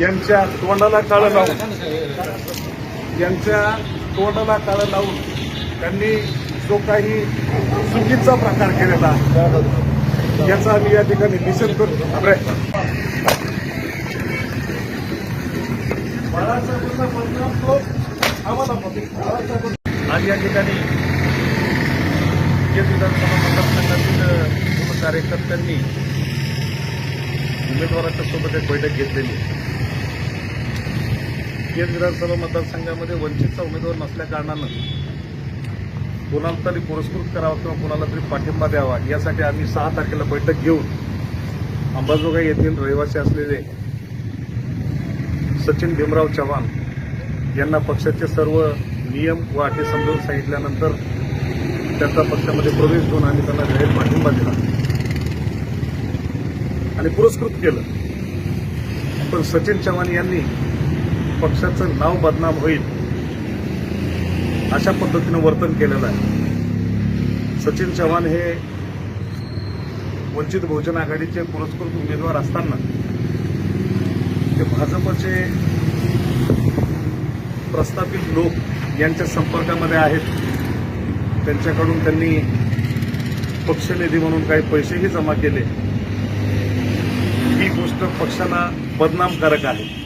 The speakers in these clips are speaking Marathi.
यांच्या तोंडाला काळं लावून. यांच्या तोंडाला काळं लावून त्यांनी जो काही चुकीचा प्रकार केलेला याचा आम्ही या ठिकाणी निषेध करतो. अरे. बाळासाहेबांचा परिणाम तो आम्हाला आज या ठिकाणी विधानसभा मतदारसंघातील कार्यकर्त्यांनी उमेदवाराच्या सोबत एक बैठक घेतलेली केज विधानसभा मतदारसंघामध्ये वंचितचा उमेदवार नसल्या कारणानं कोणाला तरी पुरस्कृत करावा किंवा कोणाला तरी पाठिंबा द्यावा यासाठी आम्ही सहा तारखेला बैठक घेऊन अंबाजोगाई येथील रहिवासी असलेले सचिन भीमराव चव्हाण यांना पक्षाचे सर्व नियम व अटी समजून सांगितल्यानंतर त्यांचा पक्षामध्ये प्रवेश घेऊन आम्ही त्यांना जाहीर पाठिंबा दिला आणि पुरस्कृत केलं. पण सचिन चव्हाण यांनी पक्षाचं नाव बदनाम होईल अशा पद्धतीनं वर्तन केलेलं आहे. सचिन चव्हाण हे वंचित बहुजन आघाडीचे पुरस्कृत उमेदवार असताना ते भाजपचे प्रस्थापित लोक यांच्या संपर्कामध्ये आहेत. त्यांच्याकडून त्यांनी पक्षनिधी म्हणून काही पैसेही जमा केले. ही गोष्ट पक्षाला बदनामकारक आहे.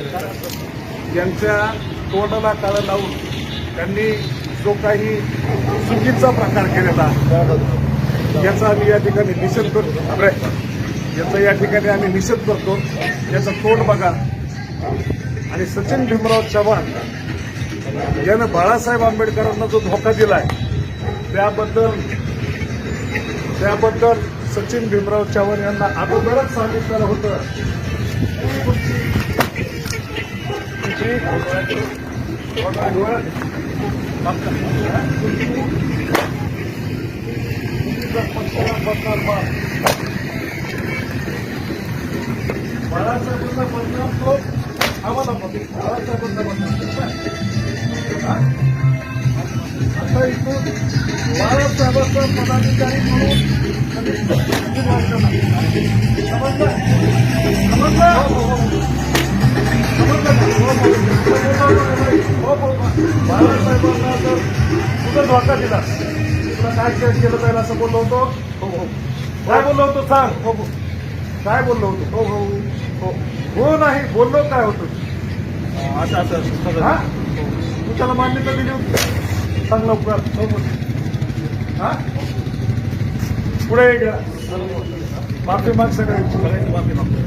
यांच्या तोंडाला काळं लावून त्यांनी जो काही चुकीचा प्रकार केलेला याचा आम्ही या ठिकाणी निषेध करतो. अरे, याचा या ठिकाणी आम्ही निषेध करतो. याचं तोंड बघा. आणि सचिन भीमराव चव्हाण यानं बाळासाहेब आंबेडकरांना जो धोका दिलाय त्याबद्दल त्याबद्दल सचिन भीमराव चव्हाण यांना अगोदरच सांगितलेलं होतं. बाळासाहेबांचा परिणाम तो आम्हाला होतो. बाळासाहेबांचा परिणाम हा? आता इथून बाळासाहेबांचा पदाधिकारी म्हणून त्यांनी किती वर्षाला? समजलं? समजलं? बाळासाहेबांना धोका दिला तुला काय केलं केलं जाईल असं बोललो होतो हो हो काय बोललो होतो सांग हो हो काय बोललो होतो हो हो हो हो नाही बोललो काय होतं असं असं हा तू त्याला मान्यता दिली होती सांग लवकर हो हा पुढे घ्या माफी माग सगळे माफी मागतो